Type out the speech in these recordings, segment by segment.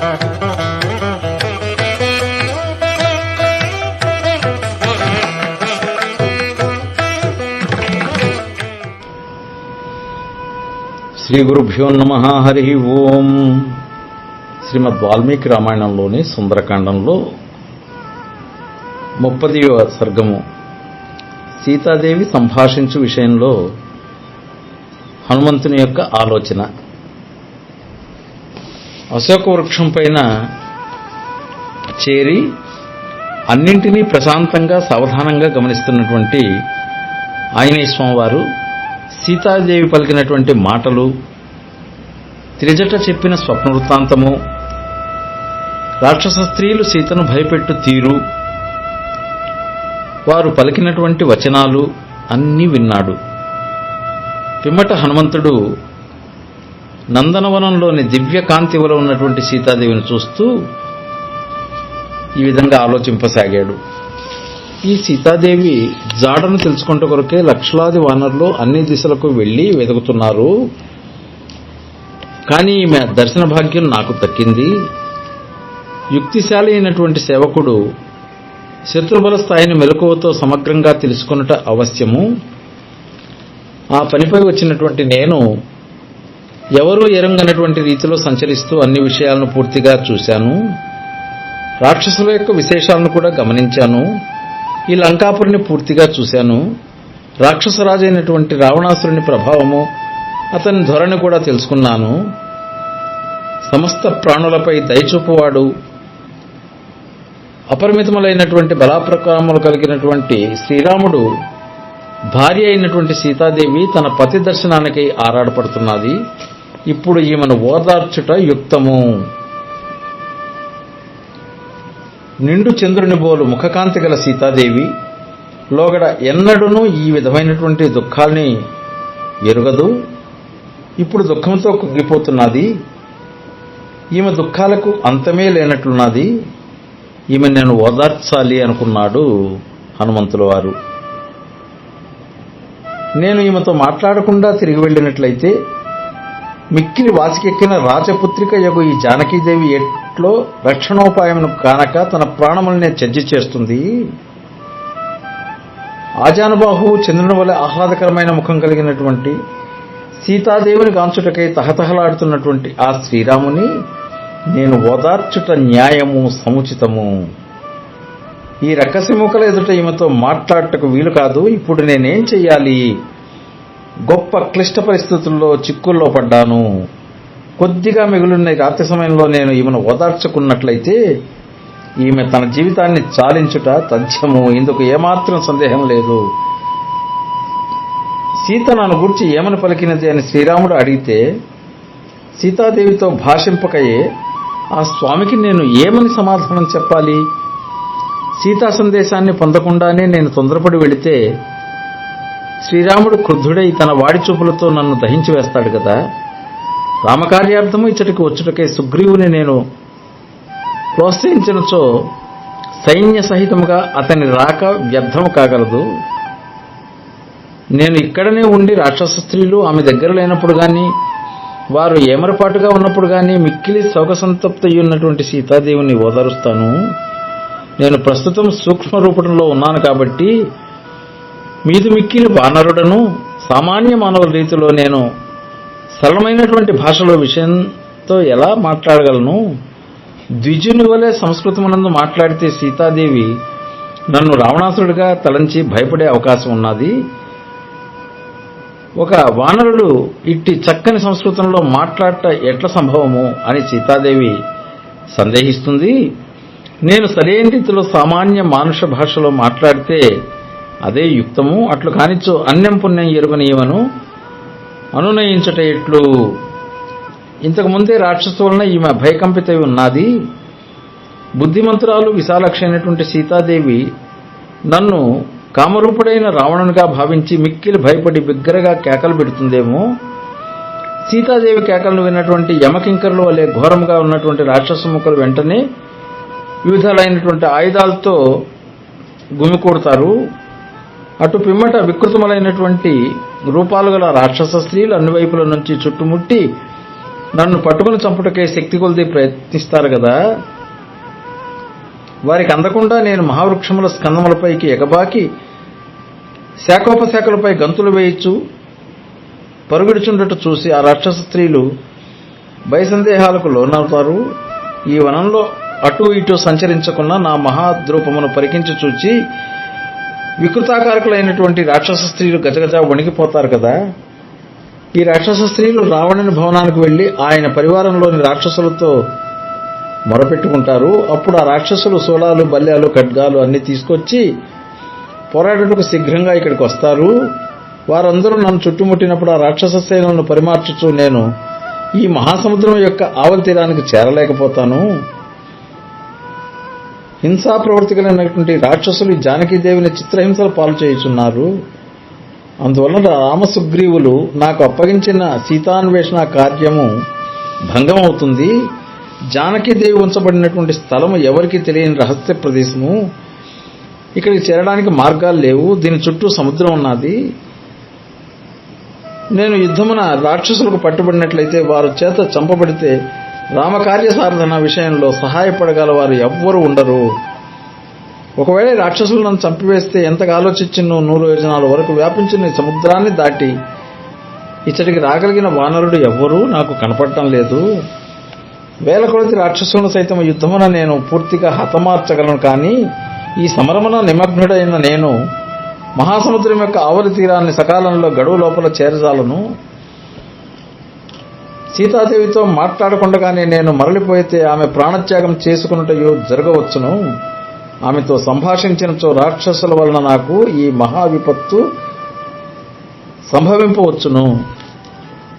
శ్రీ గురుభ్యో నమ హరి ఓం. శ్రీమద్ వాల్మీకి రామాయణంలోని సుందరకాండంలో ముప్పదివ సర్గము. సీతాదేవి సంభాషించు విషయంలో హనుమంతుని యొక్క ఆలోచన. అశోక వృక్షం పైన చేరి అన్నింటినీ ప్రశాంతంగా సావధానంగా గమనిస్తున్నటువంటి ఆంజనేయ స్వామివారు సీతాదేవి పలికినటువంటి మాటలు త్రిజట చెప్పిన స్వప్న వృత్తాంతము రాక్షస స్త్రీలు సీతను భయపెట్టు తీరు వారు పలికినటువంటి వచనాలు అన్నీ విన్నాడు. పిమ్మట హనుమంతుడు నందనవనంలోని దివ్య కాంతివలో ఉన్నటువంటి సీతాదేవిని చూస్తూ ఈ విధంగా ఆలోచింపసాగాడు. ఈ సీతాదేవి జాడను తెలుసుకుంట కొరకే లక్షలాది వానరులు అన్ని దిశలకు వెళ్ళి వెతుకుతున్నారు. కానీ ఈమె దర్శన భాగ్యం నాకు తక్కింది యుక్తిశాలి అయినటువంటి సేవకుడు శత్రుబల స్థాయిని మెలకువతో సమగ్రంగా తెలుసుకున్నట అవశ్యము. ఆ పనిపై వచ్చినటువంటి నేను ఎవరూ ఎరంగనటువంటి రీతిలో సంచరిస్తూ అన్ని విషయాలను పూర్తిగా చూశాను. రాక్షసుల యొక్క విశేషాలను కూడా గమనించాను. ఈ లంకాపురిని పూర్తిగా చూశాను. రాక్షసరాజైనటువంటి రావణాసురుని ప్రభావము అతని ధోరణి కూడా తెలుసుకున్నాను. సమస్త ప్రాణులపై దయచూపువాడు అపరిమితములైనటువంటి బలాప్రకారములు కలిగినటువంటి శ్రీరాముడు భార్య అయినటువంటి సీతాదేవి తన పతి దర్శనానికి ఆరాడపడుతున్నది ఇప్పుడు ఈమెను ఓదార్చుట యుక్తము. నిండు చంద్రుని బోలు ముఖకాంతి గల సీతాదేవి లోగడ ఎన్నడూనూ ఈ విధమైనటువంటి దుఃఖాల్ని ఎరుగదు. ఇప్పుడు దుఃఖంతో కుంగిపోతున్నది. ఈమె దుఃఖాలకు అంతమే లేనట్లున్నది. ఈమె నేను ఓదార్చాలి అనుకున్నాడు హనుమంతుల వారు. నేను ఈమెతో మాట్లాడకుండా తిరిగి వెళ్ళినట్లయితే మిక్కిలి వాసికెక్కిన రాజపుత్రిక యొక్క ఈ జానకీదేవి ఎట్లో రక్షణోపాయమును కానక తన ప్రాణములనే చర్చి చేస్తుంది. ఆజానుబాహువు చంద్రుని వల్ల ఆహ్లాదకరమైన ముఖం కలిగినటువంటి సీతాదేవిని కాంచుటకై తహతహలాడుతున్నటువంటి ఆ శ్రీరాముని నేను ఓదార్చుట న్యాయము సముచితము. ఈ రక్కసిముఖల ఎదుట ఈమెతో మాట్లాడటకు వీలు కాదు. ఇప్పుడు నేనేం చెయ్యాలి? గొప్ప క్లిష్ట పరిస్థితుల్లో చిక్కుల్లో పడ్డాను. కొద్దిగా మిగులున్న రాత్రి సమయంలో నేను ఈమెను ఓదార్చుకున్నట్లయితే ఈమె తన జీవితాన్ని చాలించుట తథ్యము. ఇందుకు ఏమాత్రం సందేహం లేదు. సీత నన్ను గురించి ఏమని పలికినది అని శ్రీరాముడు అడిగితే సీతాదేవితో భాషింపకయే ఆ స్వామికి నేను ఏమని సమాధానం చెప్పాలి? సీతా సందేశాన్ని పొందకుండానే నేను తొందరపడి వెళితే శ్రీరాముడు క్రుద్ధుడై తన వాడి చూపులతో నన్ను దహించి వేస్తాడు కదా. రామకార్యార్థము ఇచ్చటికి వచ్చుటకై సుగ్రీవుని నేను ప్రోత్సహించినచో సైన్య సహితముగా అతని రాక వ్యర్థము కాగలదు. నేను ఇక్కడనే ఉండి రాక్షస స్త్రీలు ఆమె దగ్గర లేనప్పుడు గాని వారు ఏమరపాటుగా ఉన్నప్పుడు గాని మిక్కిలి శోకసంతప్త ఉన్నటువంటి సీతాదేవిని ఓదారుస్తాను. నేను ప్రస్తుతం సూక్ష్మ రూపంలో ఉన్నాను కాబట్టి మీది మిక్కిలి వానరుడను సామాన్య మానవుల రీతిలో నేను సరళమైనటువంటి భాషలో విషయంతో ఎలా మాట్లాడగలను? ద్విజుని వలె సంస్కృతమునందు మాట్లాడితే సీతాదేవి నన్ను రావణాసురుడిగా తలంచి భయపడే అవకాశం ఉన్నది. ఒక వానరుడు ఇట్టి చక్కని సంస్కృతంలో మాట్లాడట ఎట్ల సంభవము అని సీతాదేవి సందేహిస్తుంది. నేను సరైన రీతిలో సామాన్య మానుష భాషలో మాట్లాడితే అదే యుక్తము. అట్లు కానిచ్చు అన్యం పుణ్యం ఎరుగనీయమను అనునయించట ఎట్లు. ఇంతకుముందే రాక్షసు వలన ఈమె భయకంపిత ఉన్నది. బుద్ధిమంతురాలు విశాలక్ష అయినటువంటి సీతాదేవి నన్ను కామరూపుడైన రావణునిగా భావించి మిక్కిలి భయపడి బిగ్గరగా కేకలు పెడుతుందేమో. సీతాదేవి కేకలను విన్నటువంటి యమకింకర్లు వలె ఘోరంగా ఉన్నటువంటి రాక్షస ముక్కలు వెంటనే వివిధాలైనటువంటి ఆయుధాలతో గుమికూడతారు. అటు పిమ్మట వికృతములైనటువంటి రూపాలు గల రాక్షస స్త్రీలు అన్ని వైపుల నుంచి చుట్టుముట్టి నన్ను పట్టుకుని చంపుటకే శక్తి కొలిది ప్రయత్నిస్తారు కదా. వారికి అందకుండా నేను మహావృక్షముల స్కందములపైకి ఎగబాకి శాఖోపశాఖలపై గంతులు వేయచ్చు పరుగుడుచుండట చూసి ఆ రాక్షస స్త్రీలు భయసందేహాలకు లోనవుతారు. ఈ వనంలో అటు ఇటు సంచరించకుండా నా మహాద్రూపమును పరికించి చూచి వికృతాకారకులైనటువంటి రాక్షస స్త్రీలు గజగజ వణికిపోతారు కదా? ఈ రాక్షస స్త్రీలు రావణుని భవనానికి వెళ్ళి ఆయన పరివారంలోని రాక్షసులతో మొరపెట్టుకుంటారు. అప్పుడు ఆ రాక్షసులు సోలాలు బల్యాలు ఖడ్గాలు అన్ని తీసుకొచ్చి పోరాటకు శీఘ్రంగా ఇక్కడికి వస్తారు. వారందరూ నన్ను చుట్టుముట్టినప్పుడు ఆ రాక్షస సేనలను పరిమార్చుచు నేను ఈ మహాసముద్రం యొక్క ఆవలి తీరానికి చేరలేకపోతాను. హింసా ప్రవర్తికలైనటువంటి రాక్షసులు జానకీదేవిని చిత్రహింసలు పాలు చేయుచున్నారు. అందువలన రామసుగ్రీవులు నాకు అప్పగించిన సీతాన్వేషణ కార్యము భంగమవుతుంది. జానకీదేవి ఉంచబడినటువంటి స్థలము ఎవరికి తెలియని రహస్య ప్రదేశము. ఇక్కడికి చేరడానికి మార్గాలు లేవు. దీని చుట్టూ సముద్రం ఉన్నది. నేను యుద్ధమున రాక్షసులకు పట్టుబడినట్లయితే వారు చేత చంపబడితే రామకార్య సాధన విషయంలో సహాయపడగల వారు ఎవ్వరూ ఉండరు. ఒకవేళ రాక్షసులను చంపివేస్తే ఎంతగా ఆలోచించినో నూరు యోజనాల వరకు వ్యాపించిన ఈ సముద్రాన్ని దాటి ఇచ్చటికి రాగలిగిన వానరుడు ఎవ్వరూ నాకు కనపడటం లేదు. వేల కొలది రాక్షసులను సైతం యుద్ధమున నేను పూర్తిగా హతమార్చగలను కానీ ఈ సమరమున నిమగ్నుడైన నేను మహాసముద్రం యొక్క ఆవలి తీరాన్ని సకాలంలో గడువు లోపల చేరజాలను సీతాదేవితో మాట్లాడకుండగానే నేను మరలిపోయితే ఆమె ప్రాణత్యాగం చేసుకున్నటయో జరగవచ్చును. ఆమెతో సంభాషించినచో రాక్షసుల వలన నాకు ఈ మహా విపత్తు సంభవింపవచ్చును.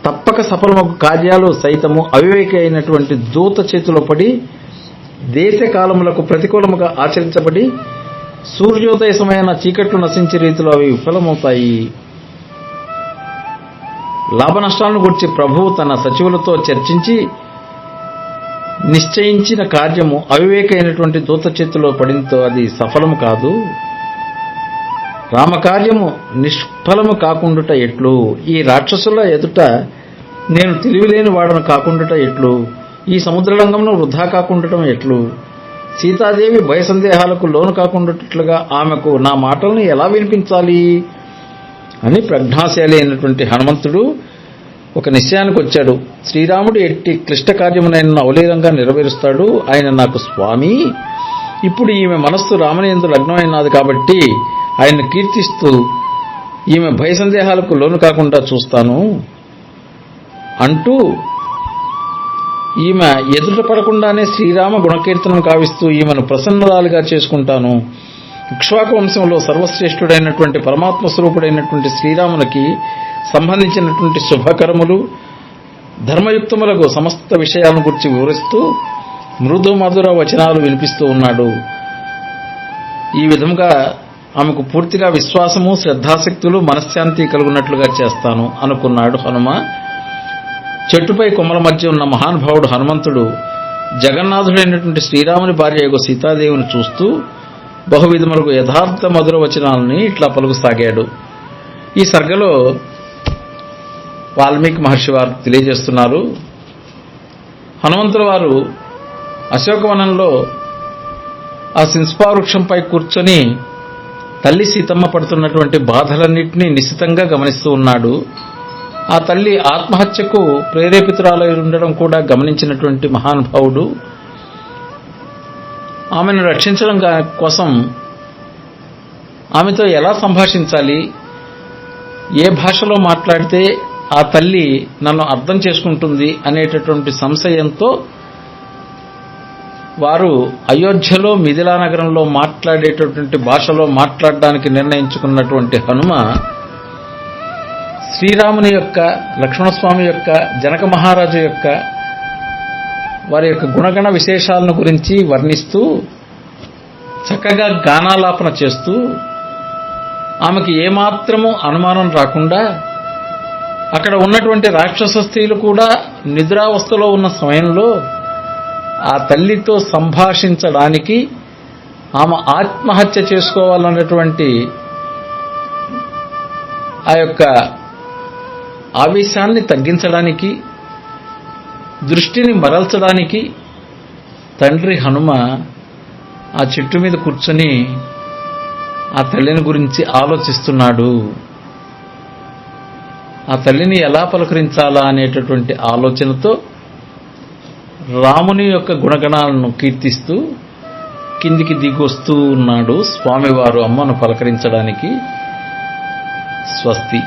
తప్పక సఫలమగు కార్యాలు సైతము అవివేకి అయినటువంటి దూత చేతిలో పడి దేశ కాలములకు ప్రతికూలముగా ఆచరించబడి సూర్యోదయ సమయాన చీకట్లు నశించే రీతిలో అవి విఫలమవుతాయి. లాభ నష్టాలను గురించి ప్రభువు తన సచివులతో చర్చించి నిశ్చయించిన కార్యము అవివేకైనటువంటి దూత చేతిలో పడినతో అది సఫలము కాదు. రామకార్యము నిష్ఫలము కాకుండుట ఎట్లు? ఈ రాక్షసుల ఎదుట నేను తెలివిలేని వాడను కాకుండుట ఎట్లు? ఈ సముద్రలంగంలో వృధా కాకుండటం ఎట్లు? సీతాదేవి భయ సందేహాలకు లోను కాకుండాట్లుగా ఆమెకు నా మాటలను ఎలా వినిపించాలి? అని ప్రజ్ఞాశాలి అయినటువంటి హనుమంతుడు ఒక నిశ్చయానికి వచ్చాడు. శ్రీరాముడు ఎట్టి క్లిష్ట కార్యమునైన అవలీలంగా నెరవేరుస్తాడు. ఆయన నాకు స్వామి. ఇప్పుడు ఈమె మనస్సు రామనేందు లగ్నమైనది కాబట్టి ఆయన్ని కీర్తిస్తూ ఈమె భయ సందేహాలకు లోను కాకుండా చూస్తాను అంటూ ఈమె ఎదుట పడకుండానే శ్రీరామ గుణకీర్తనం కావిస్తూ ఈమెను ప్రసన్నరాలుగా చేసుకుంటాను. ఇక్ష్వాకు వంశంలో సర్వశ్రేష్ఠుడైనటువంటి పరమాత్మ స్వరూపుడైనటువంటి శ్రీరామునికి సంబంధించినటువంటి శుభకరములు ధర్మయుక్తములకు సమస్త విషయాలను గురించి వివరిస్తూ మృదు మధుర వచనాలు వినిపిస్తూ ఉన్నాడు. ఈ విధంగా ఆమెకు పూర్తిగా విశ్వాసము శ్రద్ధాశక్తులు మనశ్శాంతి కలుగున్నట్లుగా చేస్తాను అనుకున్నాడు హనుమ. చెట్టుపై కొమ్మల మధ్య ఉన్న మహానుభావుడు హనుమంతుడు జగన్నాథుడైనటువంటి శ్రీరాముని భార్య యొక్క సీతాదేవిని చూస్తూ బహువిధములకు యథార్థ మధుర వచనాలని ఇట్లా పలుకుసాగాడు. ఈ సర్గలో వాల్మీకి మహర్షి వారు తెలియజేస్తున్నారు. హనుమంతుల వారు అశోకవనంలో ఆ శింస్పా వృక్షంపై కూర్చొని తల్లి సీతమ్మ పడుతున్నటువంటి బాధలన్నింటినీ నిశితంగా గమనిస్తూ ఉన్నాడు. ఆ తల్లి ఆత్మహత్యకు ప్రేరేపితురాలై ఉండడం కూడా గమనించినటువంటి మహానుభావుడు. ఆమెను రక్షించడం కోసం ఆమెతో ఎలా సంభాషించాలి? ఏ భాషలో మాట్లాడితే ఆ తల్లి నన్ను అర్థం చేసుకుంటుంది అనేటటువంటి సంశయంతో వారు అయోధ్యలో మిథిలా నగరంలో మాట్లాడేటటువంటి భాషలో మాట్లాడడానికి నిర్ణయించుకున్నటువంటి హనుమ శ్రీరాముని యొక్క లక్ష్మణస్వామి యొక్క జనక మహారాజు యొక్క వారి యొక్క గుణగణ విశేషాలను గురించి వర్ణిస్తూ చక్కగా గానాలాపన చేస్తూ ఆమెకి ఏమాత్రము అనుమానం రాకుండా అక్కడ ఉన్నటువంటి రాక్షస స్త్రీలు కూడా నిద్రావస్థలో ఉన్న సమయంలో ఆ తల్లితో సంభాషించడానికి ఆమె ఆత్మహత్య చేసుకోవాలన్నటువంటి ఆ యొక్క ఆవేశాన్ని తగ్గించడానికి దృష్టిని మరల్చడానికి తండ్రి హనుమ ఆ చెట్టు మీద కూర్చొని ఆ తల్లిని గురించి ఆలోచిస్తున్నాడు. ఆ తల్లిని ఎలా పలకరించాలా అనేటటువంటి ఆలోచనతో రాముని యొక్క గుణగణాలను కీర్తిస్తూ కిందికి దిగొస్తూ ఉన్నాడు స్వామివారు అమ్మను పలకరించడానికి స్వస్తి.